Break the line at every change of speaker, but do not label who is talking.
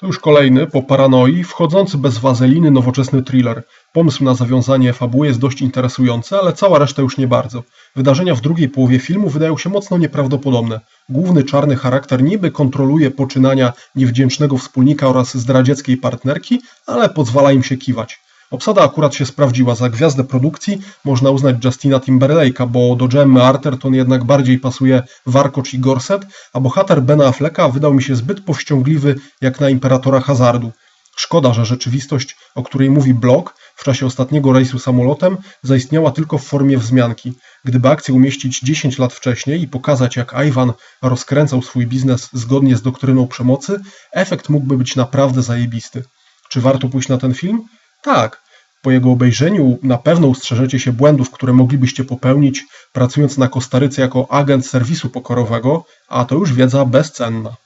To już kolejny, po paranoi, wchodzący bez wazeliny nowoczesny thriller. Pomysł na zawiązanie fabuły jest dość interesujący, ale cała reszta już nie bardzo. Wydarzenia w drugiej połowie filmu wydają się mocno nieprawdopodobne. Główny czarny charakter niby kontroluje poczynania niewdzięcznego wspólnika oraz zdradzieckiej partnerki, ale pozwala im się kiwać. Obsada akurat się sprawdziła. Za gwiazdę produkcji można uznać Justina Timberlake'a, bo do Gemmy Arterton jednak bardziej pasuje warkocz i gorset, a bohater Bena Afflecka wydał mi się zbyt powściągliwy jak na imperatora hazardu. Szkoda, że rzeczywistość, o której mówi blog, w czasie ostatniego rejsu samolotem zaistniała tylko w formie wzmianki. Gdyby akcję umieścić 10 lat wcześniej i pokazać, jak Iwan rozkręcał swój biznes zgodnie z doktryną przemocy, efekt mógłby być naprawdę zajebisty. Czy warto pójść na ten film? Tak. Po jego obejrzeniu na pewno ustrzeżecie się błędów, które moglibyście popełnić pracując na Kostaryce jako agent serwisu pokorowego, a to już wiedza bezcenna.